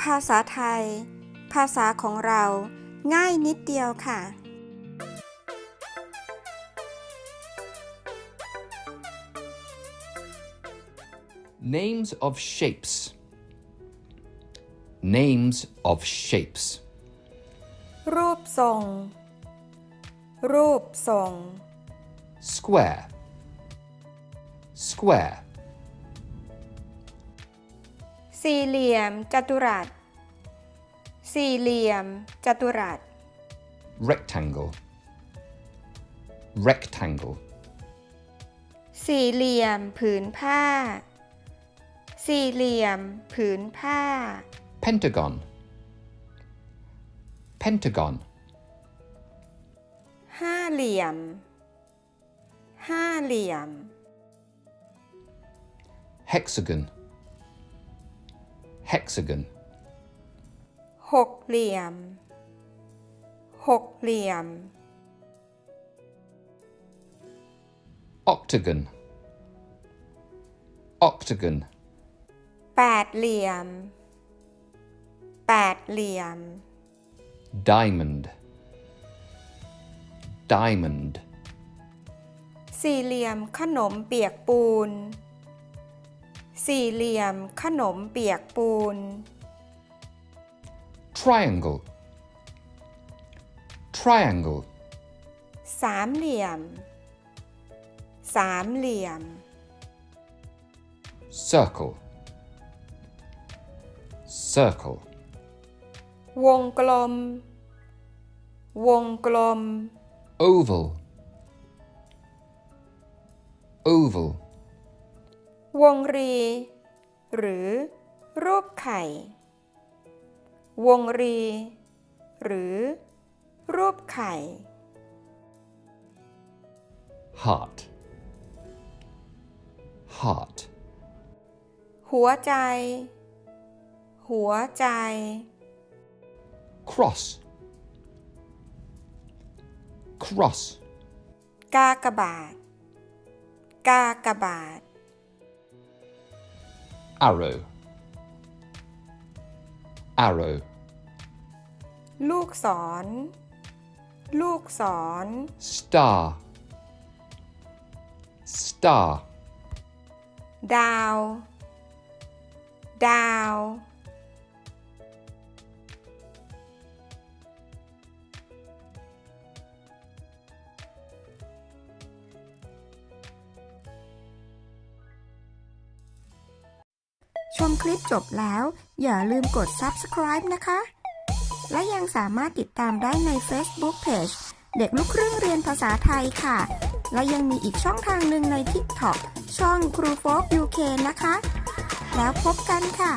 ภาษาไทย ภาษาของเราง่ายนิดเดียวค่ะ Names of shapes. Names of shapes. รูปทรง รูปทรง Square. Square. สี่เหลี่ยม จัตุรัส สี่เหลี่ยม จัตุรัส Rectangle. Rectangle. สี่เหลี่ยม ผืนผ้า สี่เหลี่ยม ผืนผ้า Pentagon. Pentagon. ห้าเหลี่ยม ห้าเหลี่ยม Hexagon. Hexagon. หกเหลี่ยม หกเหลี่ยม Octagon. Octagon. แปดเหลี่ยม แปดเหลี่ยม Diamond. Diamond. สี่เหลี่ยมขนมเปียกปูน สี่เหลี่ยม ขนมเปียกปูน Triangle. Triangle. สามเหลี่ยม สามเหลี่ยม Circle. Circle. วงกลม วงกลม Oval. Oval. วงรี หรือ รูปไข่ วงรี หรือ รูปไข่ Heart. Heart. หัวใจ หัวใจ Cross. Cross. กากบาท กากบาท Arrow. Arrow. ลูกศร ลูกศร Star. Star. ดาว ดาว มคลิปจบแล้ว อย่าลืมกด subscribe นะคะ และยังสามารถติดตามได้ใน Facebook Page เด็กลูกครึ่งเรียนภาษาไทยค่ะ และยังมีอีกช่องทางหนึ่งใน TikTok ช่องครูโฟก UK นะคะ แล้วพบกันค่ะ